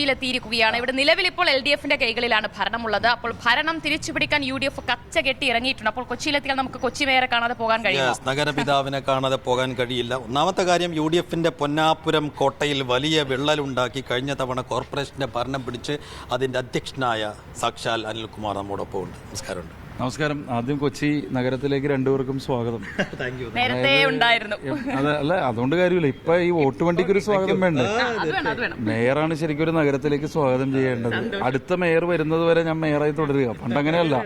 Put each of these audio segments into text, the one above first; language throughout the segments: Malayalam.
യിലെത്തിയിരിക്കുകയാണ്. ഇവിടെ നിലവിൽ ഇപ്പോൾ എൽ ഡി എഫിന്റെ കൈകളിലാണ് ഭരണമുള്ളത്. അപ്പോൾ ഭരണം തിരിച്ചുപിടിക്കാൻ യു ഡി എഫ് കച്ച കെട്ടി ഇറങ്ങിയിട്ടുണ്ട്. അപ്പോൾ കൊച്ചിയിലെത്തിയാൽ നമുക്ക് കൊച്ചി മേയറെ കാണാതെ പോകാൻ കഴിയും നഗരപിതാവിനെ കാണാതെ പോകാൻ കഴിയില്ല. ഒന്നാമത്തെ കാര്യം യു ഡി എഫിന്റെ പൊന്നാപുരം കോട്ടയിൽ വലിയ വിള്ളലുണ്ടാക്കി കഴിഞ്ഞ തവണ കോർപ്പറേഷന്റെ ഭരണം പിടിച്ച് അതിന്റെ അധ്യക്ഷനായ സാക്ഷാൽ അനിൽകുമാർ നമ്മോടൊപ്പം ഉണ്ട് നമസ്കാരമുണ്ട്. നമസ്കാരം. ആദ്യം കൊച്ചി നഗരത്തിലേക്ക് രണ്ടുപേർക്കും സ്വാഗതം. നേരത്തെ ഉണ്ടായിരുന്നു. അതെ അല്ല അതുകൊണ്ട് കാര്യമില്ല. ഇപ്പൊ ഈ വോട്ട് വണ്ടിക്ക് ഒരു സ്വാഗതം വേണ്ടേ? അത് വേണം അത് വേണം. മേയറാണ് ശരിക്കും ഒരു നഗരത്തിലേക്ക് സ്വാഗതം ചെയ്യേണ്ടത്. അടുത്ത മേയർ വരുന്നത് വരെ ഞാൻ മേയറായി തുടരുക. പണ്ട് അങ്ങനെയല്ല.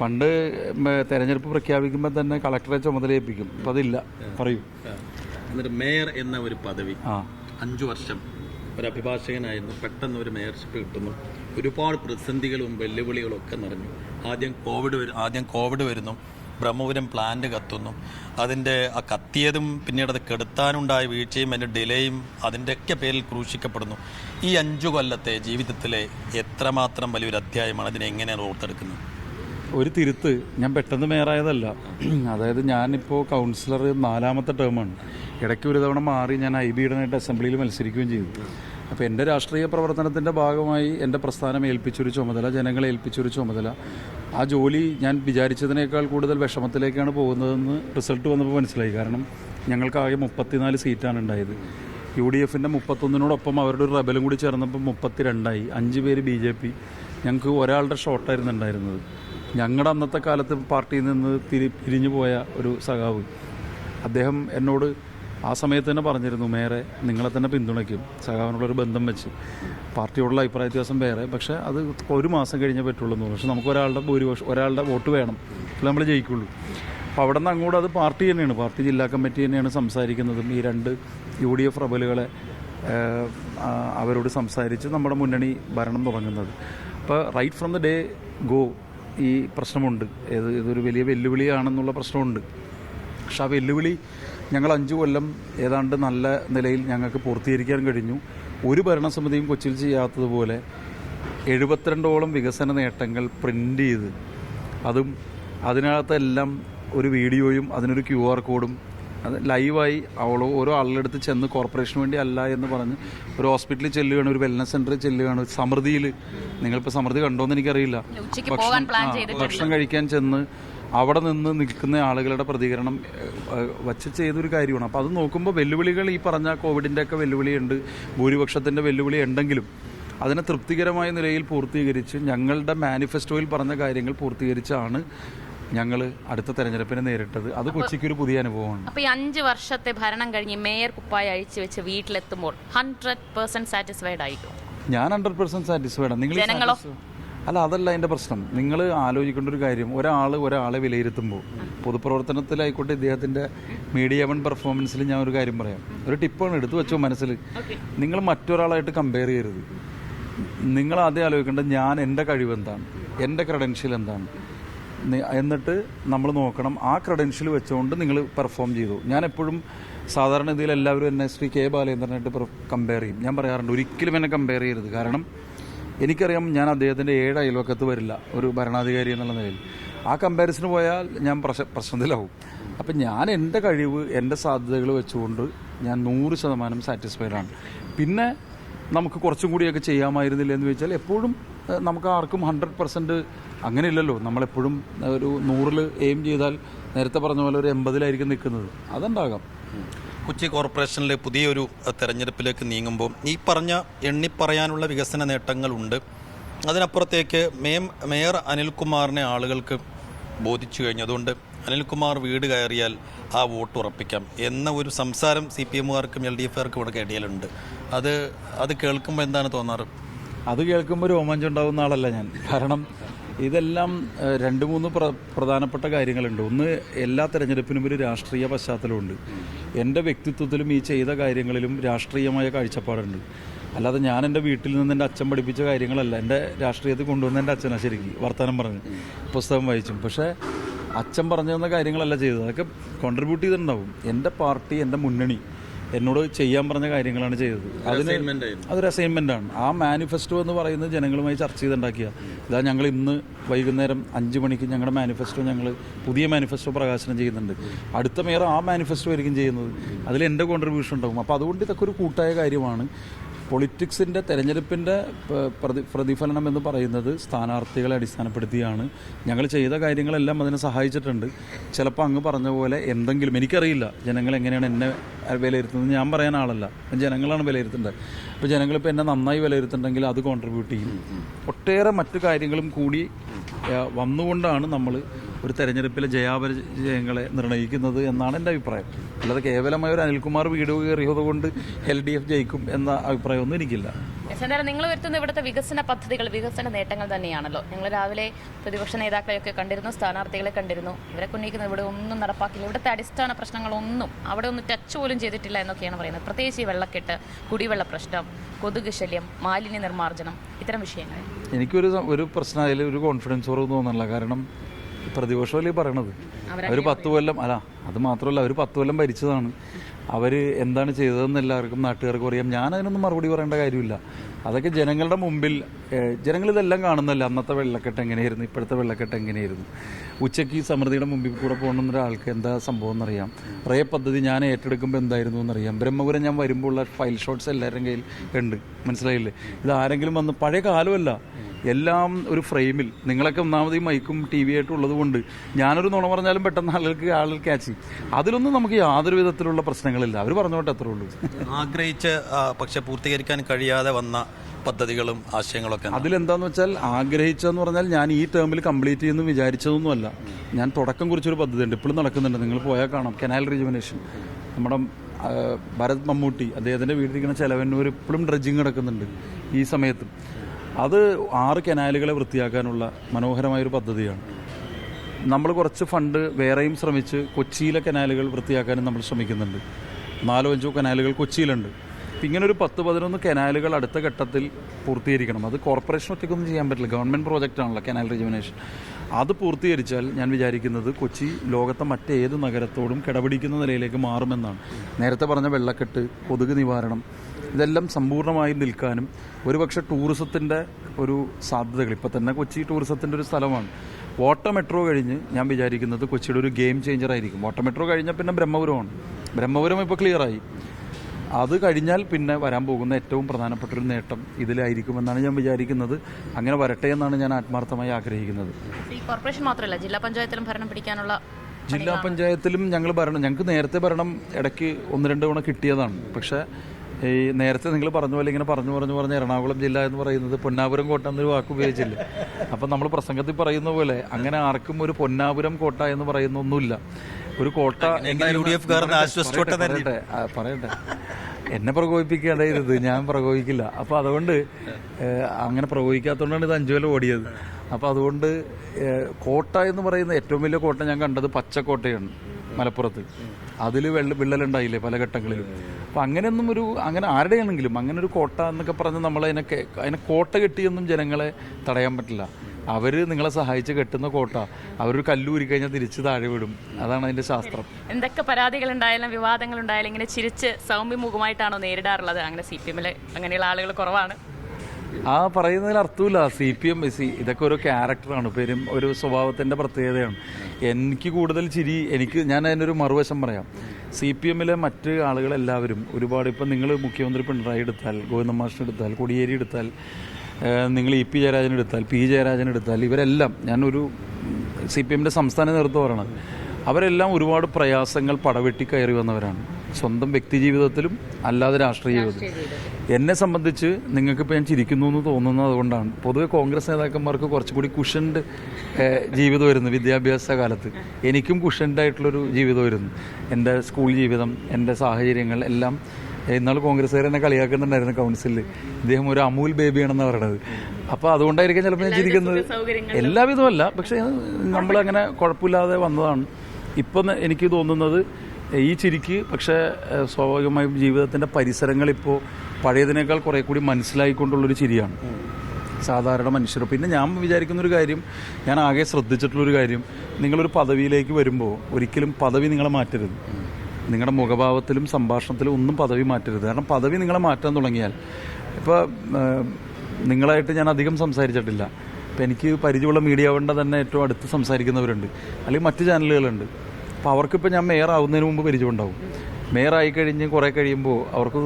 പണ്ട് തെരഞ്ഞെടുപ്പ് പ്രഖ്യാപിക്കുമ്പോൾ തന്നെ കളക്ടറെ ചുമതലയേൽപ്പിക്കും. അപ്പൊ അതില്ല. പറയൂ. എന്നിട്ട് മേയർ എന്ന ഒരു പദവി. അഞ്ചു വർഷം. ഒരു അഭിഭാഷകനായിരുന്നു. പെട്ടെന്ന് ഒരു മേയർഷിപ്പ് കിട്ടുന്നു. ഒരുപാട് പ്രതിസന്ധികളും വെല്ലുവിളികളും ഒക്കെ നിറഞ്ഞു. ആദ്യം കോവിഡ് വരും ആദ്യം കോവിഡ് വരുന്നു. ബ്രഹ്മപുരം പ്ലാന്റ് കത്തുന്നു. അതിന്റെ ആ കത്തിയതും പിന്നീട് അത് കെടുത്താനുണ്ടായ വീഴ്ചയും അതിന്റെ ഡിലേയും അതിന്റെയൊക്കെ പേരിൽ ക്രൂശിക്കപ്പെടുന്നു. ഈ അഞ്ചു കൊല്ലത്തെ ജീവിതത്തിലെ എത്രമാത്രം വലിയൊരു അധ്യായമാണ് അതിനെ എങ്ങനെയാണ് ഓർത്തെടുക്കുന്നത് ഒരു തിരുത്ത്. ഞാൻ പെട്ടെന്ന് മേയറായതല്ല. അതായത് ഞാനിപ്പോൾ കൗൺസിലർ നാലാമത്തെ ടേമാണ് ഇടയ്ക്ക് ഒരു തവണ മാറി ഞാൻ ഐ ബി ഇടനായിട്ട് അസംബ്ലിയിൽ മത്സരിക്കുകയും ചെയ്തു. അപ്പോൾ എന്റെ രാഷ്ട്രീയ പ്രവർത്തനത്തിന്റെ ഭാഗമായി എന്റെ പ്രസ്ഥാനം ഏൽപ്പിച്ചൊരു ചുമതല ജനങ്ങളെ ഏൽപ്പിച്ചൊരു ചുമതല. ആ ജോലി ഞാൻ വിചാരിച്ചതിനേക്കാൾ കൂടുതൽ വിഷമത്തിലേക്കാണ് പോകുന്നതെന്ന് റിസൾട്ട് വന്നപ്പോൾ മനസ്സിലായി. കാരണം ഞങ്ങൾക്കാകെ മുപ്പത്തിനാല് സീറ്റാണ് ഉണ്ടായത്. യു ഡി എഫിന്റെ മുപ്പത്തൊന്നിനോടൊപ്പം അവരുടെ ഒരു റബലും കൂടി ചേർന്നപ്പോൾ മുപ്പത്തിരണ്ടായി. അഞ്ച് പേര് ബി ജെ പി. ഞങ്ങൾക്ക് ഒരാളുടെ ഷോർട്ടായിരുന്നു ഉണ്ടായിരുന്നത്. ഞങ്ങളുടെ അന്നത്തെ കാലത്ത് പാർട്ടിയിൽ നിന്ന് തിരി പിരിഞ്ഞു പോയ ഒരു സഖാവ്. അദ്ദേഹം എന്നോട് ആ സമയത്ത് തന്നെ പറഞ്ഞിരുന്നു മേരെ നിങ്ങളെ തന്നെ പിന്തുണയ്ക്കും. സഖാവിനുള്ളൊരു ബന്ധം വെച്ച്. പാർട്ടിയോടുള്ള അഭിപ്രായ വ്യത്യാസം വേറെ പക്ഷേ അത് ഒരു മാസം കഴിഞ്ഞേ പറ്റുള്ളൂ പക്ഷെ നമുക്ക് ഒരാളുടെ ഭൂരിപക്ഷം ഒരാളുടെ വോട്ട് വേണം. അപ്പോൾ നമ്മൾ ജയിക്കുള്ളൂ. അപ്പോൾ അവിടെ നിന്ന് അങ്ങോട്ട് അത് പാർട്ടി തന്നെയാണ്. പാർട്ടി ജില്ലാ കമ്മിറ്റി തന്നെയാണ് സംസാരിക്കുന്നതും. ഈ രണ്ട് യു ഡി എഫ് റബലുകളെ അവരോട് സംസാരിച്ച് നമ്മുടെ മുന്നണി ഭരണം തുടങ്ങുന്നത്. അപ്പോൾ right from the day go ഈ പ്രശ്നമുണ്ട്. ഇത് ഇതൊരു വലിയ വെല്ലുവിളിയാണെന്നുള്ള പ്രശ്നമുണ്ട്. പക്ഷെ ആ വെല്ലുവിളി ഞങ്ങൾ അഞ്ചു കൊല്ലം ഏതാണ്ട് നല്ല നിലയിൽ ഞങ്ങൾക്ക് പൂർത്തീകരിക്കാൻ കഴിഞ്ഞു. ഒരു ഭരണസമിതിയും കൊച്ചിയിൽ ചെയ്യാത്തതുപോലെ എഴുപത്തിരണ്ടോളം വികസന നേട്ടങ്ങൾ പ്രിന്റ് ചെയ്ത് അതും അതിനകത്തെല്ലാം ഒരു വീഡിയോയും അതിനൊരു ക്യു ആർ കോഡും അത് ലൈവായി അവളോ ഓരോ ആളുകളെടുത്ത് ചെന്ന് കോർപ്പറേഷന് വേണ്ടി അല്ല എന്ന് പറഞ്ഞ് ഒരു ഹോസ്പിറ്റലിൽ ചെല്ലുകയാണ് ഒരു വെൽനസ് സെന്ററിൽ ചെല്ലുകയാണ്. സമൃദ്ധിയിൽ നിങ്ങളിപ്പോൾ സമൃദ്ധി കണ്ടോന്ന് എനിക്കറിയില്ല. ഭക്ഷണം കഴിക്കാൻ ചെന്ന് അവിടെ നിന്ന് നിൽക്കുന്ന ആളുകളുടെ പ്രതികരണം വച്ച് ചെയ്തൊരു കാര്യമാണ്. അപ്പോൾ അത് നോക്കുമ്പോൾ വെല്ലുവിളികൾ ഈ പറഞ്ഞ കോവിഡിന്റെ ഒക്കെ വെല്ലുവിളിയുണ്ട് ഭൂരിപക്ഷത്തിന്റെ വെല്ലുവിളി ഉണ്ടെങ്കിലും അതിനെ തൃപ്തികരമായ നിലയിൽ പൂർത്തീകരിച്ച് ഞങ്ങളുടെ മാനിഫെസ്റ്റോയിൽ പറഞ്ഞ കാര്യങ്ങൾ പൂർത്തീകരിച്ചാണ് ഞങ്ങൾ അടുത്ത തെരഞ്ഞെടുപ്പിനെ നേരിട്ടത്. അത് കൊച്ചിക്ക് ഒരു പുതിയ അനുഭവമാണ്. അപ്പൊ ഈ അഞ്ച് വർഷത്തെ ഭരണം കഴിഞ്ഞ് മേയർ കുപ്പായ അഴിച്ചു വെച്ച് വീട്ടിലെത്തുമ്പോൾ ഹൺഡ്രഡ് പെർസെന്റ് സാറ്റിസ്ഫൈഡ് ആയിരിക്കും ഞാൻ ഹൺഡ്രഡ് പെർസെന്റ് സാറ്റിസ്ഫൈഡ് നിങ്ങൾ ജനങ്ങളോ? അല്ല അതല്ല അതിന്റെ പ്രശ്നം. നിങ്ങൾ ആലോചിക്കേണ്ട ഒരു കാര്യം ഒരാൾ ഒരാളെ വിലയിരുത്തുമ്പോൾ പൊതുപ്രവർത്തനത്തിലായിക്കോട്ടെ ഇദ്ദേഹത്തിന്റെ മീഡിയ വൺ പെർഫോമൻസിൽ ഞാൻ ഒരു കാര്യം പറയാം. ഒരു ടിപ്പാണ് എടുത്തു വെച്ചോ മനസ്സിൽ നിങ്ങൾ മറ്റൊരാളായിട്ട് കമ്പയർ ചെയ്യരുത്. നിങ്ങൾ ആദ്യം ആലോചിക്കേണ്ടത് ഞാൻ എന്റെ കഴിവ് എന്താണ്? എന്റെ ക്രെഡൻഷ്യൽ എന്താണ്? എന്നിട്ട് നമ്മൾ നോക്കണം ആ ക്രെഡൻഷ്യൽ വെച്ചുകൊണ്ട് നിങ്ങൾ പെർഫോം ചെയ്തു. ഞാൻ എപ്പോഴും സാധാരണ ഇതിൽ എല്ലാവരും എന്നെ ശ്രീ കെ ബാലേന്ദ്രനായിട്ട് കമ്പയർ ചെയ്യും. ഞാൻ പറയാറുണ്ട് ഒരിക്കലും എന്നെ കമ്പയർ ചെയ്യരുത്. കാരണം എനിക്കറിയാം ഞാൻ അദ്ദേഹത്തിന്റെ ഏഴ് അയൽവക്കത്ത് വരില്ല ഒരു ഭരണാധികാരി എന്നുള്ള നിലയിൽ. ആ കമ്പാരിസന് പോയാൽ ഞാൻ പ്രശ പ്രശ്നത്തിലാവും അപ്പം ഞാൻ എന്റെ കഴിവ് എന്റെ സാധ്യതകൾ വെച്ചുകൊണ്ട് ഞാൻ നൂറ് ശതമാനം ആണ്. പിന്നെ നമുക്ക് കുറച്ചും കൂടിയൊക്കെ ചെയ്യാമായിരുന്നില്ല എന്ന് ചോദിച്ചാൽ എപ്പോഴും നമുക്ക് ആർക്കും ഹൺഡ്രഡ് പെർസെന്റ് അങ്ങനെയില്ലല്ലോ. നമ്മളെപ്പോഴും ഒരു നൂറിൽ എയിം ചെയ്താൽ നേരത്തെ പറഞ്ഞ പോലെ ഒരു എൺപതിലായിരിക്കും നിൽക്കുന്നത്. അതുണ്ടാകാം. കൊച്ചി കോർപ്പറേഷനിലെ പുതിയൊരു തെരഞ്ഞെടുപ്പിലേക്ക് നീങ്ങുമ്പോൾ ഈ പറഞ്ഞ എണ്ണിപ്പറയാനുള്ള വികസന നേട്ടങ്ങളുണ്ട്. അതിനപ്പുറത്തേക്ക് മേം മേയർ അനിൽകുമാറിനെ ആളുകൾക്ക് ബോധിച്ചു കഴിഞ്ഞതുകൊണ്ട് അനിൽകുമാർ വീട് കയറിയാൽ ആ വോട്ട് ഉറപ്പിക്കാം എന്ന ഒരു സംസാരം സി പി എമ്മുകാർക്കും എൽ ഡി എഫുകാർക്കും ഇവിടെ ഇടയിലുണ്ട് അത് അത് കേൾക്കുമ്പോൾ എന്താണ് തോന്നാറ്? അത് കേൾക്കുമ്പോൾ ഒരു ഓമഞ്ചുണ്ടാവുന്ന ആളല്ല ഞാൻ. കാരണം ഇതെല്ലാം രണ്ട് മൂന്ന് പ്ര പ്രധാനപ്പെട്ട കാര്യങ്ങളുണ്ട്. ഒന്ന് എല്ലാ തെരഞ്ഞെടുപ്പിനും ഒരു രാഷ്ട്രീയ പശ്ചാത്തലമുണ്ട്. എന്റെ വ്യക്തിത്വത്തിലും ഈ ചെയ്ത കാര്യങ്ങളിലും രാഷ്ട്രീയമായ കാഴ്ചപ്പാടുണ്ട്. അല്ലാതെ ഞാൻ എന്റെ വീട്ടിൽ നിന്ന് എന്റെ അച്ഛൻ പഠിപ്പിച്ച കാര്യങ്ങളല്ല. എന്റെ രാഷ്ട്രീയത്തിൽ കൊണ്ടുവന്ന എന്റെ അച്ഛനാ ശരിക്കും വർത്തമാനം പറഞ്ഞ്. പുസ്തകം വായിച്ചും. പക്ഷേ അച്ഛൻ പറഞ്ഞു തന്ന കാര്യങ്ങളല്ല ചെയ്തത്. അതൊക്കെ കോൺട്രിബ്യൂട്ട് ചെയ്തിട്ടുണ്ടാവും. എന്റെ പാർട്ടി എന്റെ മുന്നണി എന്നോട് ചെയ്യാൻ പറഞ്ഞ കാര്യങ്ങളാണ് ചെയ്തത്. അതിന് അതൊരു അസൈൻമെന്റ് ആണ്. ആ മാനിഫെസ്റ്റോ എന്ന് പറയുന്നത് ജനങ്ങളുമായി ചർച്ച ചെയ്തുണ്ടാക്കിയ. ഇതാ ഞങ്ങൾ ഇന്ന് വൈകുന്നേരം അഞ്ച് മണിക്ക് ഞങ്ങളുടെ മാനിഫെസ്റ്റോ ഞങ്ങൾ പുതിയ മാനിഫെസ്റ്റോ പ്രകാശനം ചെയ്യുന്നുണ്ട്. അടുത്ത മേയർ ആ മാനിഫെസ്റ്റോ ആയിരിക്കും ചെയ്യുന്നത്. അതിൽ എന്റെ കോൺട്രിബ്യൂഷൻ ഉണ്ടാകും അപ്പോൾ അതുകൊണ്ട് ഇതൊക്കെ ഒരു കൂട്ടായ കാര്യമാണ്. പൊളിറ്റിക്സിന്റെ തെരഞ്ഞെടുപ്പിന്റെ പ്രതി പ്രതിഫലനം എന്ന് പറയുന്നത് സ്ഥാനാർത്ഥികളെ അടിസ്ഥാനപ്പെടുത്തിയാണ്. ഞങ്ങൾ ചെയ്ത കാര്യങ്ങളെല്ലാം അതിനെ സഹായിച്ചിട്ടുണ്ട്. ചിലപ്പോൾ അങ്ങ് പറഞ്ഞ പോലെ എന്തെങ്കിലും എനിക്കറിയില്ല ജനങ്ങൾ എങ്ങനെയാണ് എന്നെ വിലയിരുത്തുന്നത്. ഞാൻ പറയാൻ ആളല്ല. ജനങ്ങളാണ് വിലയിരുത്തേണ്ടത്. അപ്പോൾ ജനങ്ങളിപ്പോൾ എന്നെ നന്നായി വിലയിരുത്തുന്നുണ്ടെങ്കിൽ അത് കോൺട്രിബ്യൂട്ട് ചെയ്യും. ഒട്ടേറെ മറ്റു കാര്യങ്ങളും കൂടി വന്നുകൊണ്ടാണ് നമ്മൾ ഒരു തെരഞ്ഞെടുപ്പിലെ ജയാപരാജയങ്ങളെ നിർണയിക്കുന്നത് എന്നാണ് എന്റെ അഭിപ്രായം. അല്ലാതെ കേവലമായ ഒരു അനിൽകുമാർ വീട് കയറിയത് കൊണ്ട് എൽ ഡി എഫ് ജയിക്കും എന്ന അഭിപ്രായമൊന്നും എനിക്കില്ല. എന്തായാലും നിങ്ങൾ വരുത്തുന്ന ഇവിടുത്തെ വികസന പദ്ധതികൾ വികസന നേട്ടങ്ങൾ തന്നെയാണല്ലോ. ഞങ്ങൾ രാവിലെ പ്രതിപക്ഷ നേതാക്കളെയൊക്കെ കണ്ടിരുന്നു സ്ഥാനാർത്ഥികളെ കണ്ടിരുന്നു. ഇവരെ ഉന്നയിക്കുന്നത് ഇവിടെ ഒന്നും നടപ്പാക്കില്ല. ഇവിടുത്തെ അടിസ്ഥാന പ്രശ്നങ്ങളൊന്നും അവിടെ ഒന്ന് ടച്ച് പോലും ചെയ്തിട്ടില്ല എന്നൊക്കെയാണ് പറയുന്നത്. പ്രത്യേകിച്ച് ഈ വെള്ളക്കെട്ട് കുടിവെള്ള പ്രശ്നം കൊതുക് ശല്യം മാലിന്യ നിർമ്മാർജനം ഇത്തരം വിഷയങ്ങൾ. എനിക്കൊരു ഒരു പ്രശ്നം അതിൽ ഒരു കോൺഫിഡൻസ് കുറവ് തോന്നുന്നില്ല കാരണം പ്രതിപക്ഷമല്ലേ പറയണത്? അവർ പത്ത് കൊല്ലം അല്ല അത് മാത്രമല്ല അവർ പത്ത് കൊല്ലം ഭരിച്ചതാണ്. അവർ എന്താണ് ചെയ്തതെന്ന് എല്ലാവർക്കും നാട്ടുകാർക്കും അറിയാം. ഞാൻ അതിനൊന്നും മറുപടി പറയേണ്ട കാര്യമില്ല. അതൊക്കെ ജനങ്ങളുടെ മുമ്പിൽ ജനങ്ങൾ ഇതെല്ലാം കാണുന്നല്ല അന്നത്തെ വെള്ളക്കെട്ട് എങ്ങനെയായിരുന്നു? ഇപ്പോഴത്തെ വെള്ളക്കെട്ട് എങ്ങനെയായിരുന്നു? ഉച്ചയ്ക്ക് ഈ സമൃദ്ധിയുടെ മുമ്പിൽ കൂടെ പോകണമെന്ന ഒരാൾക്ക് എന്താ സംഭവം എന്നറിയാം. റേ പദ്ധതി ഞാൻ ഏറ്റെടുക്കുമ്പോൾ എന്തായിരുന്നു എന്നറിയാം. ബ്രഹ്മപുരം ഞാൻ വരുമ്പോൾ ഉള്ള ഫയൽ ഷോട്ട്സ് എല്ലാവരുടെയും കയ്യിൽ ഉണ്ട്. മനസ്സിലായില്ലേ? ഇത് ആരെങ്കിലും വന്ന് പഴയ കാലമല്ല. എല്ലാം ഒരു ഫ്രെയിമിൽ. നിങ്ങളൊക്കെ ഒന്നാമത് ഈ മൈക്കും ടി വി ആയിട്ടും ഉള്ളത് കൊണ്ട് ഞാനൊരു നുണ പറഞ്ഞാലും പെട്ടെന്ന് ആളുകൾക്ക് ആളുകൾ ക്യാച്ച് ചെയ്യും. അതിലൊന്നും നമുക്ക് യാതൊരു വിധത്തിലുള്ള പ്രശ്നങ്ങളില്ല. അവർ പറഞ്ഞോട്ടെ അത്രേ ഉള്ളൂ. ആഗ്രഹിച്ച് പക്ഷെ പൂർത്തീകരിക്കാൻ കഴിയാതെ വന്ന പദ്ധതികളും ആശയങ്ങളൊക്കെ? അതിലെന്താന്ന് വെച്ചാൽ ആഗ്രഹിച്ചതെന്ന് പറഞ്ഞാൽ ഞാൻ ഈ ടേമിൽ കംപ്ലീറ്റ് ചെയ്യുന്നു വിചാരിച്ചതൊന്നുമല്ല. ഞാൻ തുടക്കം കുറിച്ചൊരു പദ്ധതി ഉണ്ട് ഇപ്പോഴും നടക്കുന്നുണ്ട്. നിങ്ങൾ പോയാൽ കാണാം. കനാൽ റിജുവനേഷൻ നമ്മുടെ ഭരത് മമ്മൂട്ടി അദ്ദേഹത്തിന്റെ വീട്ടിലിരിക്കുന്ന ചെലവന്നൂർ ഇപ്പോഴും ഡ്രഡ്ജിങ് നടക്കുന്നുണ്ട് ഈ സമയത്തും. അത് ആറ് കനാലുകളെ വൃത്തിയാക്കാനുള്ള മനോഹരമായൊരു പദ്ധതിയാണ്. നമ്മൾ കുറച്ച് ഫണ്ട് വേറെയും ശ്രമിച്ച് കൊച്ചിയിലെ കനാലുകൾ വൃത്തിയാക്കാനും നമ്മൾ ശ്രമിക്കുന്നുണ്ട്. നാലോ അഞ്ചോ കനാലുകൾ കൊച്ചിയിലുണ്ട്. അപ്പം ഒരു പത്ത് പതിനൊന്ന് കനാലുകൾ അടുത്ത ഘട്ടത്തിൽ പൂർത്തീകരിക്കണം. അത് കോർപ്പറേഷൻ ഒറ്റയ്ക്കൊന്നും ചെയ്യാൻ പറ്റില്ല. ഗവൺമെന്റ് പ്രോജക്റ്റാണല്ലോ കനാൽ റിജുവനേഷൻ അത് പൂർത്തീകരിച്ചാൽ ഞാൻ വിചാരിക്കുന്നത് കൊച്ചി ലോകത്തെ മറ്റേത് നഗരത്തോടും കിടപിടിക്കുന്ന നിലയിലേക്ക് മാറുമെന്നാണ്. നേരത്തെ പറഞ്ഞ വെള്ളക്കെട്ട് കൊതുക് നിവാരണം ഇതെല്ലാം സമ്പൂർണമായി നിൽക്കാനും ഒരുപക്ഷെ ടൂറിസത്തിന്റെ ഒരു സാധ്യതകൾ ഇപ്പോൾ തന്നെ കൊച്ചി ടൂറിസത്തിന്റെ ഒരു സ്ഥലമാണ്. വാട്ടർ മെട്രോ കഴിഞ്ഞ് ഞാൻ വിചാരിക്കുന്നത് കൊച്ചിയുടെ ഒരു ഗെയിം ചേഞ്ചർ ആയിരിക്കും. വാട്ടർ മെട്രോ കഴിഞ്ഞാൽ പിന്നെ ബ്രഹ്മപുരമാണ്. ബ്രഹ്മപുരം ഇപ്പോൾ ക്ലിയറായി അത് കഴിഞ്ഞാൽ പിന്നെ വരാൻ പോകുന്ന ഏറ്റവും പ്രധാനപ്പെട്ട ഒരു നേട്ടം ഇതിലായിരിക്കുമെന്നാണ് ഞാൻ വിചാരിക്കുന്നത്. അങ്ങനെ വരട്ടെ എന്നാണ് ഞാൻ ആത്മാർത്ഥമായി ആഗ്രഹിക്കുന്നത്. കോർപ്പറേഷൻ മാത്രമല്ല ജില്ലാ പഞ്ചായത്തിലും ഭരണം പിടിക്കാനുള്ള ജില്ലാ പഞ്ചായത്തിലും ഞങ്ങൾ ഭരണം ഞങ്ങൾക്ക് നേരത്തെ ഭരണം ഇടയ്ക്ക് ഒന്ന് രണ്ട് തവണ കിട്ടിയതാണ്. പക്ഷേ ഈ നേരത്തെ നിങ്ങൾ പറഞ്ഞ പോലെ ഇങ്ങനെ പറഞ്ഞു പറഞ്ഞു പറഞ്ഞ എറണാകുളം ജില്ല എന്ന് പറയുന്നത് പൊന്നാപുരം കോട്ട എന്നൊരു വാക്ക് ഉപയോഗിച്ചില്ലേ? അപ്പം നമ്മൾ പ്രസംഗത്തിൽ പറയുന്ന പോലെ അങ്ങനെ ആർക്കും ഒരു പൊന്നാപുരം കോട്ട എന്ന് പറയുന്ന ഒന്നുമില്ല. ഒരു കോട്ട പറയട്ടെ പറയട്ടെ എന്നെ പ്രകോപിപ്പിക്കേണ്ടത് ഞാൻ പ്രകോപിക്കില്ല. അപ്പോൾ അതുകൊണ്ട് അങ്ങനെ പ്രകോപിക്കാത്തതുകൊണ്ടാണ് ഇത് അഞ്ചു കൊല്ലം ഓടിയത്. അപ്പോൾ അതുകൊണ്ട് കോട്ട എന്ന് പറയുന്ന ഏറ്റവും വലിയ കോട്ട ഞാൻ കണ്ടത് പച്ചക്കോട്ടയാണ് മലപ്പുറത്ത്. അതിൽ വെള്ള വിള്ളലുണ്ടായില്ലേ പല ഘട്ടങ്ങളിലും. അപ്പം അങ്ങനെയൊന്നും ഒരു അങ്ങനെ ആരുടെയാണെങ്കിലും അങ്ങനെ ഒരു കോട്ട എന്നൊക്കെ പറഞ്ഞ് നമ്മൾ അതിനെ അതിനെ കോട്ട കെട്ടിയൊന്നും ജനങ്ങളെ തടയാൻ പറ്റില്ല. അവർ നിങ്ങളെ സഹായിച്ച് കെട്ടുന്ന കോട്ട അവരൊരു കല്ലൂരി കഴിഞ്ഞാൽ തിരിച്ച് താഴെ വിടും. അതാണ് അതിന്റെ ശാസ്ത്രം. എന്തൊക്കെ പരാതികൾ ഉണ്ടായാലും വിവാദങ്ങൾ ഉണ്ടായാലും ഇങ്ങനെ ചിരിച്ച് സൗമ്യമുഖമായിട്ടാണോ നേരിടാറുള്ളത്? അങ്ങനെ സി പി എമ്മിൽ അങ്ങനെയുള്ള ആളുകൾ കുറവാണ്. ആ പറയുന്നതിൽ അർത്ഥമില്ല. സി പി എം സി ഇതൊക്കെ ഓരോ ക്യാരക്ടറാണ്. പേരും ഒരു സ്വഭാവത്തിന്റെ പ്രത്യേകതയാണ്. എനിക്ക് കൂടുതൽ ചിരി എനിക്ക് ഞാൻ അതിനൊരു മറുവശം പറയാം. സി പി എമ്മിലെ മറ്റ് ആളുകളെല്ലാവരും ഒരുപാട് ഇപ്പം നിങ്ങൾ മുഖ്യമന്ത്രി പിണറായി എടുത്താൽ ഗോവിന്ദ എടുത്താൽ കൊടിയേരി എടുത്താൽ നിങ്ങൾ ഇ പി ജയരാജൻ എടുത്താൽ പി ജയരാജൻ എടുത്താൽ ഇവരെല്ലാം ഞാനൊരു സി പി എമ്മിന്റെ സംസ്ഥാന നേതൃത്വം പറയണത് അവരെല്ലാം ഒരുപാട് പ്രയാസങ്ങൾ പടവെട്ടി കയറി വന്നവരാണ്. സ്വന്തം വ്യക്തി ജീവിതത്തിലും അല്ലാതെ രാഷ്ട്രീയ ജീവിതത്തിലും. എന്നെ സംബന്ധിച്ച് നിങ്ങൾക്കിപ്പോൾ ഞാൻ ചിരിക്കുന്നു എന്ന് തോന്നുന്നത് അതുകൊണ്ടാണ്. പൊതുവെ കോൺഗ്രസ് നേതാക്കന്മാർക്ക് കുറച്ചുകൂടി കുഷൻഡ് ജീവിതമായിരുന്നു വിദ്യാഭ്യാസ കാലത്ത്. എനിക്കും കുഷൻഡായിട്ടുള്ളൊരു ജീവിതം ജീവിതമായിരുന്നു എന്റെ സ്കൂൾ ജീവിതം എന്റെ സാഹചര്യങ്ങൾ എല്ലാം ഇന്നാൾ കോൺഗ്രസ്സുകാർ എന്നെ കളിയാക്കുന്നുണ്ടായിരുന്നു കൗൺസിലിൽ. ഇദ്ദേഹം ഒരു അമൂൽ ബേബിയാണെന്ന് പറയണത്. അപ്പോൾ അതുകൊണ്ടായിരിക്കും ചിലപ്പോൾ ഞാൻ ചിരിക്കുന്നത്. എല്ലാവിധമല്ല പക്ഷേ നമ്മളങ്ങനെ കുഴപ്പമില്ലാതെ വന്നതാണ്. ഇപ്പം എനിക്ക് തോന്നുന്നത് ഈ ചിരിക്ക് പക്ഷേ സ്വാഭാവികമായും ജീവിതത്തിന്റെ പരിസരങ്ങളിപ്പോൾ പഴയതിനേക്കാൾ കുറേ കൂടി മനസ്സിലായിക്കൊണ്ടുള്ളൊരു ചിരിയാണ്. സാധാരണ മനുഷ്യർ. പിന്നെ ഞാൻ വിചാരിക്കുന്നൊരു കാര്യം ഞാൻ ആകെ ശ്രദ്ധിച്ചിട്ടുള്ളൊരു കാര്യം നിങ്ങളൊരു പദവിയിലേക്ക് വരുമ്പോൾ ഒരിക്കലും പദവി നിങ്ങളെ മാറ്റരുത്. നിങ്ങളുടെ മുഖഭാവത്തിലും സംഭാഷണത്തിലും ഒന്നും പദവി മാറ്റരുത്. കാരണം പദവി നിങ്ങളെ മാറ്റാൻ തുടങ്ങിയാൽ ഇപ്പോൾ നിങ്ങളായിട്ട് ഞാൻ അധികം സംസാരിച്ചിട്ടില്ല. ഇപ്പം എനിക്ക് പരിചയമുള്ള മീഡിയ കൊണ്ട് തന്നെ ഏറ്റവും അടുത്ത് സംസാരിക്കുന്നവരുണ്ട്. അല്ലെങ്കിൽ മറ്റ് ചാനലുകളുണ്ട് അപ്പോൾ അവർക്കിപ്പോൾ ഞാൻ മേയർ ആവുന്നതിന് മുമ്പ് പരിചയം ഉണ്ടാവും മേയർ ആയിക്കഴിഞ്ഞ് കുറേ കഴിയുമ്പോൾ അവർക്ക്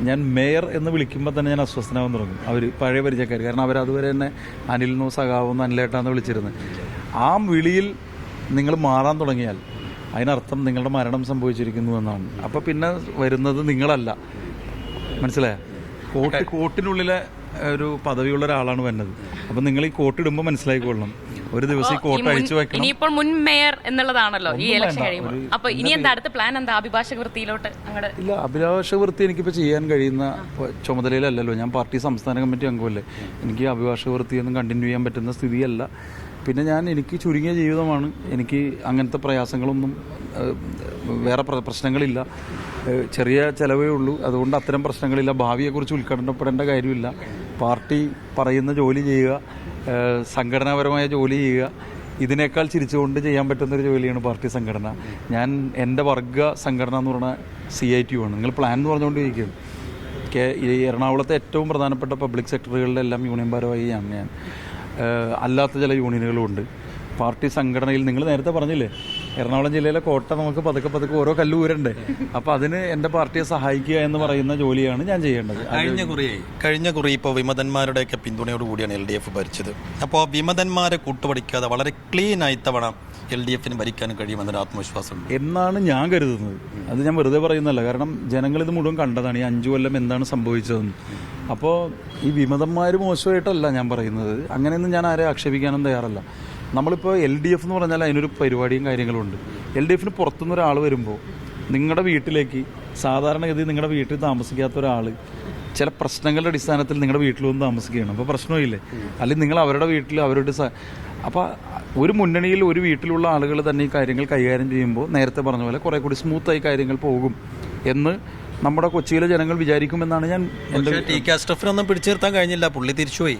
ഞാൻ മേയർ എന്ന് വിളിക്കുമ്പോൾ തന്നെ ഞാൻ അസ്വസ്ഥനാവാൻ തുടങ്ങും. അവർ പഴയ പരിചയക്കാർ കാരണം അവരതുവരെ അതുവരെ തന്നെ അനിലിനോ സഖാവെന്നോ അനിലേട്ടാന്ന് വിളിച്ചിരുന്നത്. ആ വിളിയിൽ നിങ്ങൾ മാറാൻ തുടങ്ങിയാൽ അതിനർത്ഥം നിങ്ങളുടെ മരണം സംഭവിച്ചിരിക്കുന്നു എന്നാണ്. അപ്പോൾ പിന്നെ വരുന്നത് നിങ്ങളല്ല. മനസ്സിലായ? കോട്ട് കോട്ടിനുള്ളിലെ ഒരു പദവിയുള്ള ഒരാളാണ് വന്നത്. അപ്പം നിങ്ങൾ ഈ കോട്ട് ഇടുമ്പോൾ മനസ്സിലായിക്കൊള്ളണം ഒരു ദിവസം ഈ കോട്ട് അഴിച്ചു വെക്കണം. ഇനിയിപ്പോൾ മുൻ മേയർ എന്നുള്ളതാണല്ലോ ഈ ഇലക്ഷൻ കഴിയുമ്പോൾ. അപ്പൊ ഇനി എന്താ അടുത്ത പ്ലാൻ എന്താ അഭിഭാഷക വൃത്തിയിലോട്ട് അങ്ങോട്ട് ഇല്ല അഭിഭാഷക വൃത്തി എനിക്കിപ്പോൾ ചെയ്യാൻ കഴിയുന്ന ചുമതലയിലല്ലല്ലോ. ഞാൻ പാർട്ടി സംസ്ഥാന കമ്മിറ്റി അംഗമല്ലേ. എനിക്ക് അഭിഭാഷക വൃത്തിയൊന്നും കണ്ടിന്യൂ ചെയ്യാൻ പറ്റുന്ന സ്ഥിതിയല്ല. പിന്നെ ഞാൻ എനിക്ക് ചുരുങ്ങിയ ജീവിതമാണ്. എനിക്ക് അങ്ങനത്തെ പ്രയാസങ്ങളൊന്നും വേറെ പ്രശ്നങ്ങളില്ല. ചെറിയ ചിലവേ ഉള്ളൂ. അതുകൊണ്ട് അത്തരം പ്രശ്നങ്ങളില്ല. ഭാവിയെക്കുറിച്ച് ഉത്കണ്ഠപ്പെടേണ്ട കാര്യമില്ല. പാർട്ടി പറയുന്ന ജോലി ചെയ്യുക സംഘടനാപരമായ ജോലി ചെയ്യുക ഇതിനേക്കാൾ ചിരിച്ചുകൊണ്ട് ചെയ്യാൻ പറ്റുന്ന ഒരു ജോലിയാണ് പാർട്ടി സംഘടന. ഞാൻ എന്റെ വർഗ സംഘടന എന്ന് പറഞ്ഞാൽ സി ഐ ടി ആണ് നിങ്ങൾ പ്ലാൻ എന്ന് പറഞ്ഞുകൊണ്ടിരിക്കുകയാണ്. കേ ഈ എറണാകുളത്തെ ഏറ്റവും പ്രധാനപ്പെട്ട പബ്ലിക് സെക്ടറുകളിലെല്ലാം യൂണിയൻ ഭാരവാഹിയാണ് ഞാൻ. അല്ലാത്ത ചില യൂണിയനുകളും ഉണ്ട്. പാർട്ടി സംഘടനയിൽ നിങ്ങൾ നേരത്തെ പറഞ്ഞില്ലേ എറണാകുളം ജില്ലയിലെ കോട്ട നമുക്ക് പതുക്കെ പതുക്കെ ഓരോ കല്ല് ഊരണ്ടേ. അപ്പോൾ അതിന് എന്റെ പാർട്ടിയെ സഹായിക്കുക എന്ന് പറയുന്ന ജോലിയാണ് ഞാൻ ചെയ്യേണ്ടത്. കഴിഞ്ഞ കുറിയായി കഴിഞ്ഞ കുറി ഇപ്പോൾ വിമതന്മാരുടെയൊക്കെ പിന്തുണയോട് കൂടിയാണ് എൽ ഡി എഫ് ഭരിച്ചത്. അപ്പോൾ വിമതന്മാരെ കൂട്ടുപടിക്കാതെ വളരെ ക്ലീൻ ആയി തവണ എൽ ഡി എഫിന് ഭരിക്കാൻ കഴിയുമെന്നൊരു ആത്മവിശ്വാസം എന്നാണ് ഞാൻ കരുതുന്നത്. അത് ഞാൻ വെറുതെ പറയുന്നതല്ല. കാരണം ജനങ്ങൾ ഇത് മുഴുവൻ കണ്ടതാണ്. ഈ അഞ്ചു കൊല്ലം എന്താണ് സംഭവിച്ചതെന്ന്. അപ്പോൾ ഈ വിമതന്മാർ മോശമായിട്ടല്ല ഞാൻ പറയുന്നത്. അങ്ങനെയൊന്നും ഞാൻ ആരെ ആക്ഷേപിക്കാനും തയ്യാറല്ല. നമ്മളിപ്പോൾ എൽ ഡി എഫ് എന്ന് പറഞ്ഞാൽ അതിനൊരു പരിപാടിയും കാര്യങ്ങളും ഉണ്ട്. എൽ ഡി എഫിന് പുറത്തുനിന്ന് ഒരാൾ വരുമ്പോൾ നിങ്ങളുടെ വീട്ടിലേക്ക് സാധാരണഗതി നിങ്ങളുടെ വീട്ടിൽ താമസിക്കാത്ത ഒരാൾ ചില പ്രശ്നങ്ങളുടെ അടിസ്ഥാനത്തിൽ നിങ്ങളുടെ വീട്ടിൽ വന്ന് താമസിക്കുകയാണ്. അപ്പോൾ പ്രശ്നമില്ലേ? അല്ലെങ്കിൽ നിങ്ങൾ അവരുടെ വീട്ടിൽ അവരുടെ അപ്പോൾ ഒരു മുന്നണിയിൽ ഒരു വീട്ടിലുള്ള ആളുകൾ തന്നെ ഈ കാര്യങ്ങൾ കൈകാര്യം ചെയ്യുമ്പോൾ നേരത്തെ പറഞ്ഞ പോലെ കുറെ കൂടി സ്മൂത്തായി കാര്യങ്ങൾ പോകും എന്ന് നമ്മുടെ കൊച്ചിയിലെ ജനങ്ങൾ വിചാരിക്കുമെന്നാണ് ഞാൻ ടി കാസ്റ്റഫിനൊന്നും പിടിച്ചു നിർത്താൻ കഴിഞ്ഞില്ല. പുള്ളി തിരിച്ചുപോയി.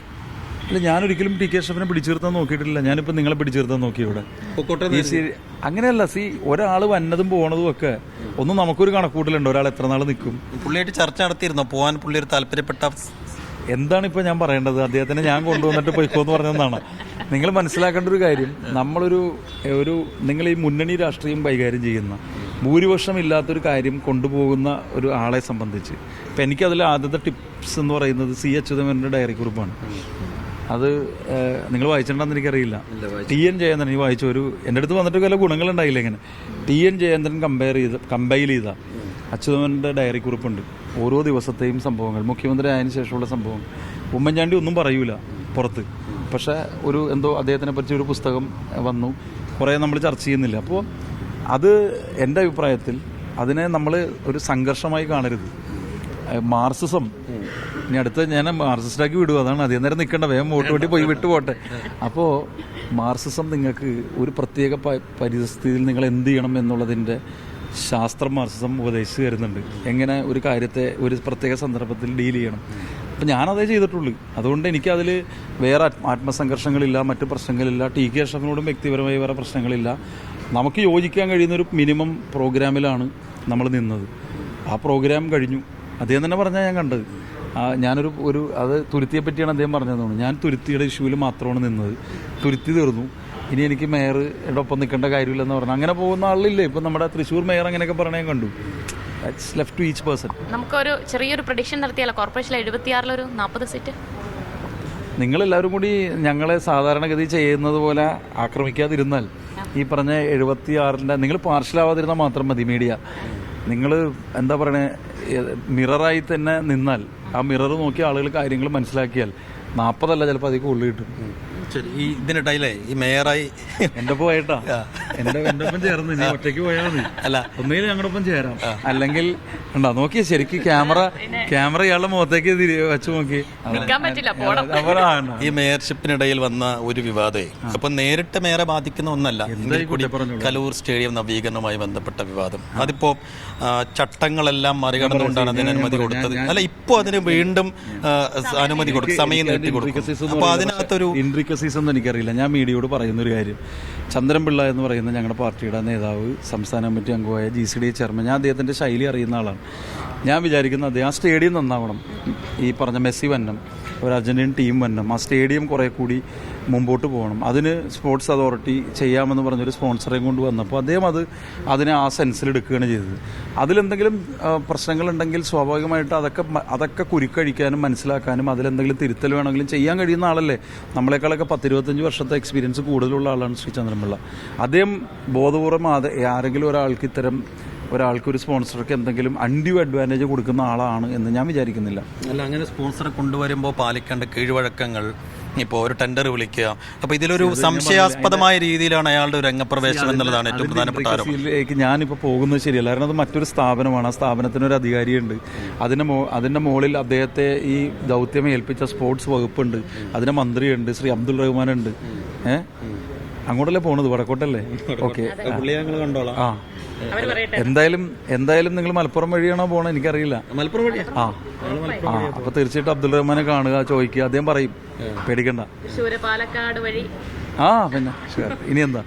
അല്ല ഞാനൊരിക്കലും ടി കെ ഷെഫിനെ പിടിച്ചിരുത്താൻ നോക്കിയിട്ടില്ല. ഞാനിപ്പോൾ നിങ്ങളെ പിടിച്ചിരുത്താൻ നോക്കി ഇവിടെ. ഈ അങ്ങനെയല്ല സി ഒരാൾ വന്നതും പോണതും ഒക്കെ ഒന്നും നമുക്കൊരു കണക്കൂട്ടലുണ്ട്. ഒരാൾ എത്ര നാൾ നിൽക്കും? പുള്ളിയായിട്ട് ചർച്ച നടത്തിയിരുന്നോ? പോകാൻ പുള്ളി ഒരു താല്പര്യപ്പെട്ട എന്താണ് ഇപ്പോൾ ഞാൻ പറയേണ്ടത്? അദ്ദേഹത്തിനെ ഞാൻ കൊണ്ടുവന്നിട്ട് പൊയ്ക്കോന്ന് പറഞ്ഞതാണ് നിങ്ങൾ മനസ്സിലാക്കേണ്ട ഒരു കാര്യം നമ്മളൊരു ഒരു നിങ്ങൾ ഈ മുന്നണി രാഷ്ട്രീയം കൈകാര്യം ചെയ്യുന്ന ഭൂരിപക്ഷം ഇല്ലാത്തൊരു കാര്യം കൊണ്ടുപോകുന്ന ഒരു ആളെ സംബന്ധിച്ച്. ഇപ്പം എനിക്കതിൽ ആദ്യത്തെ ടിപ്സ് എന്ന് പറയുന്നത് സി. അച്യുതമേനന്റെ ഡയറി കുറിപ്പാണ്. അത് നിങ്ങൾ വായിച്ചിട്ടുണ്ടെന്ന് എനിക്കറിയില്ല. ടി എൻ ജയേന്ദ്രൻ ഈ വായിച്ച. ഒരു എന്റെ അടുത്ത് വന്നിട്ട് വല്ല ഗുണങ്ങളുണ്ടായില്ല ഇങ്ങനെ? ടി എൻ ജയേന്ദ്രൻ കമ്പയർ ചെയ്ത് കമ്പൈൽ ചെയ്ത അച്യുതമന്റെ ഡയറി കുറിപ്പുണ്ട്. ഓരോ ദിവസത്തെയും സംഭവങ്ങൾ മുഖ്യമന്ത്രി ആയതിനു ശേഷമുള്ള സംഭവം. ഉമ്മൻചാണ്ടി ഒന്നും പറയൂല പുറത്ത്. പക്ഷേ ഒരു എന്തോ അദ്ദേഹത്തിനെ പറ്റി ഒരു പുസ്തകം വന്നു. കുറേ നമ്മൾ ചർച്ച ചെയ്യുന്നില്ല. അപ്പോൾ അത് എന്റെ അഭിപ്രായത്തിൽ അതിനെ നമ്മൾ ഒരു സംഘർഷമായി കാണരുത്. മാർസിസം. ഇനി അടുത്ത ഞാൻ മാർസിസ്റ്റാക്കി വിടുക അതാണ് അധികം നേരം നിൽക്കേണ്ട വേഗം വോട്ട് വേണ്ടി പോയി വിട്ടു പോട്ടെ. അപ്പോൾ മാർസിസം നിങ്ങൾക്ക് ഒരു പ്രത്യേക പരിസ്ഥിതിയിൽ നിങ്ങൾ എന്ത് ചെയ്യണം എന്നുള്ളതിന്റെ ശാസ്ത്രം മാർസിസം ഉപദേശിച്ച് തരുന്നുണ്ട്. എങ്ങനെ ഒരു കാര്യത്തെ ഒരു പ്രത്യേക സന്ദർഭത്തിൽ ഡീൽ ചെയ്യണം. അപ്പം ഞാനതേ ചെയ്തിട്ടുള്ളൂ. അതുകൊണ്ട് എനിക്കതിൽ വേറെ ആത്മസംഘർഷങ്ങളില്ല മറ്റു പ്രശ്നങ്ങളില്ല ടി കെ അഷ്റഫിനോടും വ്യക്തിപരമായി വേറെ പ്രശ്നങ്ങളില്ല. നമുക്ക് യോജിക്കാൻ കഴിയുന്ന ഒരു മിനിമം പ്രോഗ്രാമിലാണ് നമ്മൾ നിന്നത്. ആ പ്രോഗ്രാം കഴിഞ്ഞു. അദ്ദേഹം തന്നെ പറഞ്ഞാൽ ഞാൻ കണ്ടത്. ഞാനൊരു ഒരു അത് തുരുത്തിയെ പറ്റിയാണ് അദ്ദേഹം പറഞ്ഞത് തോന്നുന്നു. ഞാൻ തുരുത്തിയുടെ ഇഷ്യൂവിൽ മാത്രമാണ് നിന്നത്. തുരുത്തി തീർന്നു. ഇനി എനിക്ക് മേയറുടെ ഒപ്പം നിൽക്കേണ്ട കാര്യമില്ലെന്ന് പറഞ്ഞു. അങ്ങനെ പോകുന്ന ആളില്ലേ? ഇപ്പം നമ്മുടെ തൃശ്ശൂർ മേയർ അങ്ങനെയൊക്കെ പറഞ്ഞ ഞാൻ കണ്ടു. It's left to each person നമുക്കൊരു ചെറിയൊരു പ്രഡിക്ഷൻ നടത്തിയാലോ? കോർപ്പറേഷനിലെ എഴുപത്തിയാറിലൊരു നാൽപ്പത് സീറ്റ് നിങ്ങളെല്ലാവരും കൂടി ഞങ്ങളെ സാധാരണഗതി ചെയ്യുന്നത് പോലെ ആക്രമിക്കാതിരുന്നാൽ ഈ പറഞ്ഞ എഴുപത്തിയാറിന്റെ നിങ്ങൾ പാർഷ്യലാവാതിരുന്നാൽ മാത്രം മതി മീഡിയ നിങ്ങൾ എന്താ പറയണേ മിററായി തന്നെ നിന്നാൽ ആ മിറർ നോക്കി ആളുകൾ കാര്യങ്ങൾ മനസ്സിലാക്കിയാൽ നാൽപ്പതല്ല ചിലപ്പോൾ അധികം കൂടുതൽ കിട്ടും. ശരി ഈ ഇതിനിടയിലേ ഈ മേയറായി. എന്റെ ഒപ്പം പോയിട്ടാ എന്റെ എന്റെ ഒപ്പം ചേർന്ന് ഒറ്റയ്ക്ക് പോയാൽ മതി. അല്ല. ഒന്നുകിൽ ഞങ്ങളുടെ ഒപ്പം ചേരാം അല്ലെങ്കിൽ ഉണ്ടോ നോക്കിയേ ശരിക്കും ക്യാമറ ക്യാമറ ഇയാളുടെ മുഖത്തേക്ക് തിരി- വെച്ച് നോക്കി. നിൽക്കാൻ പറ്റില്ല പോണം. അവരാണ് ഈ മേയർഷിപ്പിനിടയിൽ വന്ന ഒരു വിവാദേ. അപ്പൊ നേരിട്ട് മേയറെ ബാധിക്കുന്ന ഒന്നല്ല എങ്കിൽ കൂടി കലൂർ സ്റ്റേഡിയം നവീകരണവുമായി ബന്ധപ്പെട്ട വിവാദം. അതിപ്പോ ആ, ചട്ടങ്ങളെല്ലാം മറികടന്നുകൊണ്ടാണ് അതിന് അനുമതി കൊടുത്തത്. അല്ല ഇപ്പോ അതിന് വീണ്ടും ആ, അനുമതി കൊടുക്കും സമയം നീട്ടി കൊടുക്കും അപ്പൊ അതിനകത്തൊരു ഇൻട്രിക്കസീസ് ഒന്നും എനിക്കറിയില്ല. ഞാൻ മീഡിയയോട് പറയുന്നൊരു കാര്യം. ചന്ദ്രൻപിള്ള എന്ന് പറയുന്ന ഞങ്ങളുടെ പാർട്ടിയുടെ നേതാവ് സംസ്ഥാന കമ്മിറ്റി അംഗമായ ജി സി ഡി ചെയർമാൻ ഞാൻ അദ്ദേഹത്തിന്റെ ശൈലി അറിയുന്ന ആളാണ്. ഞാൻ വിചാരിക്കുന്നത് അദ്ദേഹം ആ സ്റ്റേഡിയം നന്നാവണം. ഈ പറഞ്ഞ മെസ്സി വന്നം ഒരു അർജന്റീൻ ടീം വന്നം ആ സ്റ്റേഡിയം കുറേ കൂടി മുമ്പോട്ട് പോകണം. അതിന് സ്പോർട്സ് അതോറിറ്റി ചെയ്യാമെന്ന് പറഞ്ഞൊരു സ്പോൺസറേയും കൊണ്ട് വന്നപ്പോൾ അദ്ദേഹം അത് അതിനെ ആ സെൻസിൽ എടുക്കുകയാണ് ചെയ്തത്. അതിലെന്തെങ്കിലും പ്രശ്നങ്ങളുണ്ടെങ്കിൽ സ്വാഭാവികമായിട്ട് അതൊക്കെ അതൊക്കെ കുരുക്കഴിക്കാനും മനസ്സിലാക്കാനും അതിലെന്തെങ്കിലും തിരുത്തൽ വേണമെങ്കിലും ചെയ്യാൻ കഴിയുന്ന ആളല്ലേ. നമ്മളെക്കാളൊക്കെ പത്തിരുപത്തഞ്ച് വർഷത്തെ എക്സ്പീരിയൻസ് കൂടുതലുള്ള ആളാണ് ശ്രീ ചന്ദ്രൻപിള്ള. അദ്ദേഹം ബോധപൂർവം ആരെങ്കിലും ഒരാൾക്ക് ഇത്തരം ഒരാൾക്ക് ഒരു സ്പോൺസർക്ക് എന്തെങ്കിലും അൺഡ്യൂ അഡ്വാന്റേജ് കൊടുക്കുന്ന ആളാണ് എന്ന് ഞാൻ വിചാരിക്കുന്നില്ല. അല്ല അങ്ങനെ സ്പോൺസറെ കൊണ്ടുവരുമ്പോൾ പാലിക്കേണ്ട കീഴ്വഴക്കങ്ങൾ ഇപ്പോൾ ഒരു ടെൻഡർ വിളിക്കുക. അപ്പോൾ ഇതിലൊരു സംശയാസ്പദമായ രീതിയിലാണ് അയാളുടെ ഒരു രംഗപ്രവേശനം എന്നുള്ളതാണ് ഏറ്റവും പ്രധാനപ്പെട്ട ആരോപണം. ഞാനിപ്പോൾ പോകുന്നത് ശരിയല്ല. കാരണം അത് മറ്റൊരു സ്ഥാപനമാണ്. ആ സ്ഥാപനത്തിന് ഒരു അധികാരിയുണ്ട്. അതിന്റെ മോ അതിന്റെ മുകളിൽ അദ്ദേഹത്തെ ഈ ദൗത്യം ഏൽപ്പിച്ച സ്പോർട്സ് വകുപ്പുണ്ട്. അതിന്റെ മന്ത്രിയുണ്ട്. ശ്രീ അബ്ദുൾ റഹ്മാൻ ഉണ്ട് ഏഹ് അങ്ങോട്ടല്ലേ പോണത്? വടക്കോട്ടല്ലേ? ഓക്കെ. ആ. എന്തായാലും എന്തായാലും നിങ്ങൾ മലപ്പുറം വഴിയാണോ പോണത് എനിക്കറിയില്ല. മലപ്പുറം വഴിയാ? ആ. ആ അപ്പൊ തീർച്ചയായിട്ടും അബ്ദുൾ റഹ്മാനെ കാണുക ചോദിക്കുക അദ്ദേഹം പറയും. പേടിക്കണ്ട. പാലക്കാട് വഴി. ആ പിന്നെ. ഇനി എന്താ?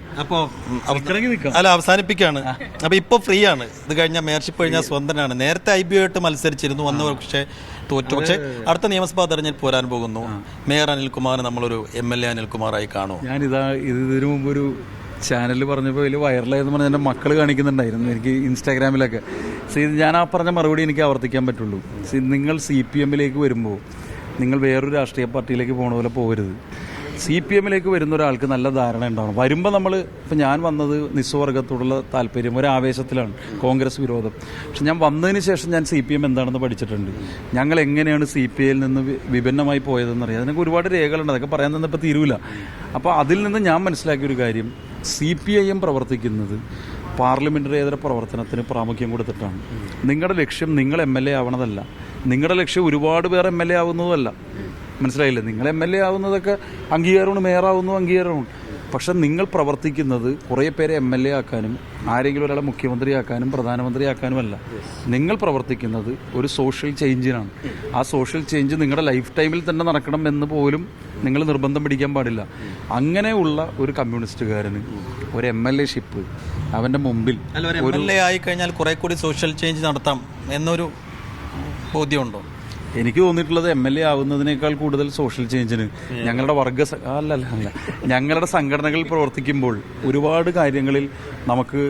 നിൽക്കാം. അല്ല അവസാനിപ്പിക്കാണ്. അപ്പൊ ഇപ്പൊ ഫ്രീ ആണ് ഇത് കഴിഞ്ഞ മേയർഷിപ്പ് കഴിഞ്ഞാൽ സ്വന്തനാണ്. നേരത്തെ ഐ ബി ആയിട്ട് മത്സരിച്ചിരുന്നു വന്ന പക്ഷേ തോറ്റു. പക്ഷേ അടുത്ത നിയമസഭാ തെരഞ്ഞെടുപ്പ് വരാൻ പോകുന്നു. മേയർ അനിൽകുമാർ നമ്മളൊരു എം എൽ എ അനിൽകുമാറായി കാണുമോ ഞാൻ ഇതാ ഇതിനു മുമ്പ് ഒരു ചാനലിൽ പറഞ്ഞപ്പോൾ വലിയ വൈറലായെന്ന് പറഞ്ഞാൽ എന്റെ മക്കൾ കാണിക്കുന്നുണ്ടായിരുന്നു എനിക്ക് ഇൻസ്റ്റാഗ്രാമിലൊക്കെ. സി ഞാൻ ആ പറഞ്ഞ മറുപടി എനിക്ക് ആവർത്തിക്കാൻ പറ്റുള്ളൂ. സീ നിങ്ങൾ സി പി എമ്മിലേക്ക് വരുമ്പോൾ നിങ്ങൾ വേറൊരു രാഷ്ട്രീയ പാർട്ടിയിലേക്ക് പോണ പോലെ പോകരുത്. സി പി എമ്മിലേക്ക് വരുന്ന ഒരാൾക്ക് നല്ല ധാരണ ഉണ്ടാവണം. വരുമ്പോൾ നമ്മൾ ഇപ്പം ഞാൻ വന്നത് നിസ്വർഗത്തോടുള്ള താല്പര്യം ഒരു ആവേശത്തിലാണ് കോൺഗ്രസ് വിരോധം. പക്ഷെ ഞാൻ വന്നതിന് ശേഷം ഞാൻ സി പി എം എന്താണെന്ന് പഠിച്ചിട്ടുണ്ട്. ഞങ്ങൾ എങ്ങനെയാണ് സി പി ഐയിൽ നിന്ന് വിഭിന്നമായി പോയതെന്ന് പോയതെന്നറിയാം. അതിനൊക്കെ ഒരുപാട് രേഖകളുണ്ട്. അതൊക്കെ പറയാൻ തന്നെ ഇപ്പോൾ തീരുവില്ല അപ്പോൾ അതിൽ നിന്ന് ഞാൻ മനസ്സിലാക്കിയ ഒരു കാര്യം സി പി ഐ എം പ്രവർത്തിക്കുന്നത് പാർലമെന്ററിയേതര പ്രവർത്തനത്തിന് പ്രാമുഖ്യം കൊടുത്തിട്ടാണ്. നിങ്ങളുടെ ലക്ഷ്യം നിങ്ങൾ എം എൽ എ ആവണതല്ല. നിങ്ങളുടെ ലക്ഷ്യം ഒരുപാട് പേർ എം എൽ എ ആവുന്നതുമല്ല മനസ്സിലായില്ലേ? നിങ്ങൾ എം എൽ എ ആവുന്നതൊക്കെ അംഗീകാരമാണ് മേയറാവുന്നു അംഗീകാരമാണ്. പക്ഷെ നിങ്ങൾ പ്രവർത്തിക്കുന്നത് കുറേ പേരെ എം എൽ എ ആക്കാനും ആരെങ്കിലും ഒരാളെ മുഖ്യമന്ത്രിയാക്കാനും പ്രധാനമന്ത്രിയാക്കാനുമല്ല. നിങ്ങൾ പ്രവർത്തിക്കുന്നത് ഒരു സോഷ്യൽ ചേഞ്ചിനാണ് ആ സോഷ്യൽ ചേഞ്ച് നിങ്ങളുടെ ലൈഫ് ടൈമിൽ തന്നെ നടക്കണം എന്ന് പോലും നിങ്ങൾ നിർബന്ധം പിടിക്കാൻ പാടില്ല. അങ്ങനെയുള്ള ഒരു കമ്മ്യൂണിസ്റ്റുകാരന് ഒരു എം എൽ എ ഷിപ്പ് അവന്റെ മുമ്പിൽ അല്ല ഒരു എം എൽ എ ആയി കഴിഞ്ഞാൽ കുറെ കൂടി സോഷ്യൽ ചേഞ്ച് നടത്താം എന്നൊരു ബോധ്യമുണ്ടോ? എനിക്ക് തോന്നിയിട്ടുള്ളത് എം എൽ എ ആവുന്നതിനേക്കാൾ കൂടുതൽ സോഷ്യൽ ചേഞ്ചിന് ഞങ്ങളുടെ വർഗ അല്ല അല്ല. ഞങ്ങളുടെ സംഘടനകളിൽ പ്രവർത്തിക്കുമ്പോൾ ഒരുപാട് കാര്യങ്ങളിൽ നമുക്ക്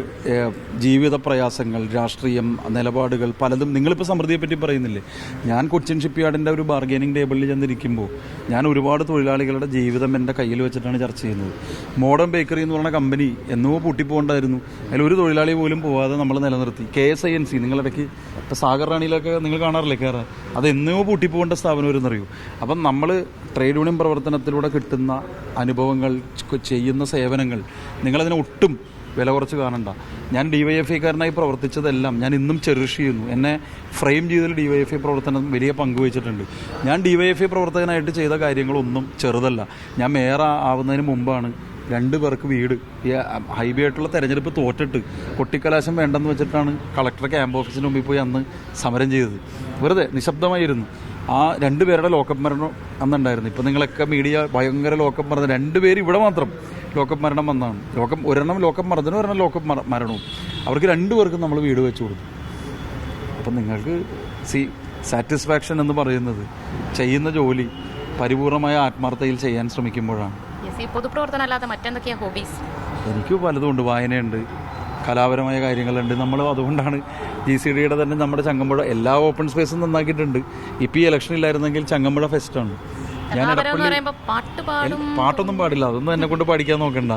ജീവിത പ്രയാസങ്ങൾ രാഷ്ട്രീയം നിലപാടുകൾ പലതും നിങ്ങളിപ്പോൾ സമൃദ്ധിയെ പറ്റി പറയുന്നില്ലേ? ഞാൻ കൊച്ചിൻ ഷിപ്പ്യാർഡിന്റെ ഒരു ബാർഗൈനിങ് ടേബിളിൽ ചെന്നിരിക്കുമ്പോൾ ഞാൻ ഒരുപാട് തൊഴിലാളികളുടെ ജീവിതം എന്റെ കയ്യിൽ വെച്ചിട്ടാണ് ചർച്ച ചെയ്യുന്നത്. മോഡേൺ ബേക്കറി എന്ന് പറഞ്ഞ കമ്പനി എന്നോ പൂട്ടിപ്പോണ്ടായിരുന്നു അതിൽ ഒരു തൊഴിലാളി പോലും പോവാതെ നമ്മൾ നിലനിർത്തി. K S I N C നിങ്ങളിടയ്ക്ക് ഇപ്പോൾ സാഗർ റാണിയിലൊക്കെ നിങ്ങൾ കാണാറില്ലേ കയറാൻ അത് എന്നോ പൂട്ടിപ്പോകേണ്ട സ്ഥാപനം വരുന്നറിയൂ അപ്പം നമ്മൾ ട്രേഡ് യൂണിയൻ പ്രവർത്തനത്തിലൂടെ കിട്ടുന്ന അനുഭവങ്ങൾ ചെയ്യുന്ന സേവനങ്ങൾ നിങ്ങളതിനെ ഒട്ടും വില കുറച്ച് കാണണ്ട. ഞാൻ ഡി വൈ എഫ് ഐക്കാരനായി പ്രവർത്തിച്ചതെല്ലാം ഞാൻ ഇന്നും ചെറിഷ് ചെയ്യുന്നു. എന്നെ ഫ്രെയിം ചെയ്തതിൽ ഡി വൈ എഫ് ഐ പ്രവർത്തനം വലിയ പങ്ക് വഹിച്ചിട്ടുണ്ട് ഞാൻ ഡി വൈ എഫ് ഐ പ്രവർത്തകനായിട്ട് ചെയ്ത കാര്യങ്ങളൊന്നും ചെറുതല്ല. ഞാൻ മേയർ ആവുന്നതിന് മുമ്പാണ് രണ്ട് പേർക്ക് വീട് ഈ ഹൈവേ ആയിട്ടുള്ള തെരഞ്ഞെടുപ്പ് തോറ്റിട്ട് കൊട്ടിക്കലാശം വേണ്ടെന്ന് വെച്ചിട്ടാണ് കളക്ടർ ക്യാമ്പ് ഓഫീസിന് മുമ്പിൽ പോയി അന്ന് സമരം ചെയ്തത്. വെറുതെ നിശബ്ദമായിരുന്നു. ആ രണ്ടുപേരുടെ ലോക്കപ്പ് മരണം അന്നുണ്ടായിരുന്നു. ഇപ്പം നിങ്ങളൊക്കെ മീഡിയ ഭയങ്കര ലോക്കപ്പ് മറന്നു രണ്ട് പേര് ഇവിടെ മാത്രം ലോക്കപ്പ് മരണം വന്നതാണ് ലോകം ഒരെണ്ണം ലോക്കപ്പ് മറന്നു ഒരെണ്ണം ലോക്കപ്പ് മര- മരണവും. അവർക്ക് രണ്ടുപേർക്കും നമ്മൾ വീട് വെച്ചു കൊടുത്തു. അപ്പം നിങ്ങൾക്ക് സി സാറ്റിസ്ഫാക്ഷൻ എന്ന് പറയുന്നത് ചെയ്യുന്ന ജോലി പരിപൂർണമായ ആത്മാർത്ഥതയിൽ ചെയ്യാൻ ശ്രമിക്കുമ്പോഴാണ്. പൊതുപ്രവർത്തനം അല്ലാതെ ഹോബീസ് എനിക്ക് പലതുമുണ്ട് വായനയുണ്ട്. കലാപരമായ കാര്യങ്ങളുണ്ട്. നമ്മൾ അതുകൊണ്ടാണ് ജി സി ഡിയുടെ തന്നെ നമ്മുടെ ചങ്ങമ്പുഴ എല്ലാ ഓപ്പൺ സ്പേസും നന്നാക്കിയിട്ടുണ്ട്. ഇപ്പം ഈ ഇലക്ഷൻ ഇല്ലായിരുന്നെങ്കിൽ ചങ്ങമ്പുഴ ഫെസ്റ്റാണ് ഞാൻ എടപ്പള്ളി പാട്ടൊന്നും പാടില്ല. അതൊന്നും എന്നെ കൊണ്ട് പഠിക്കാൻ നോക്കണ്ട.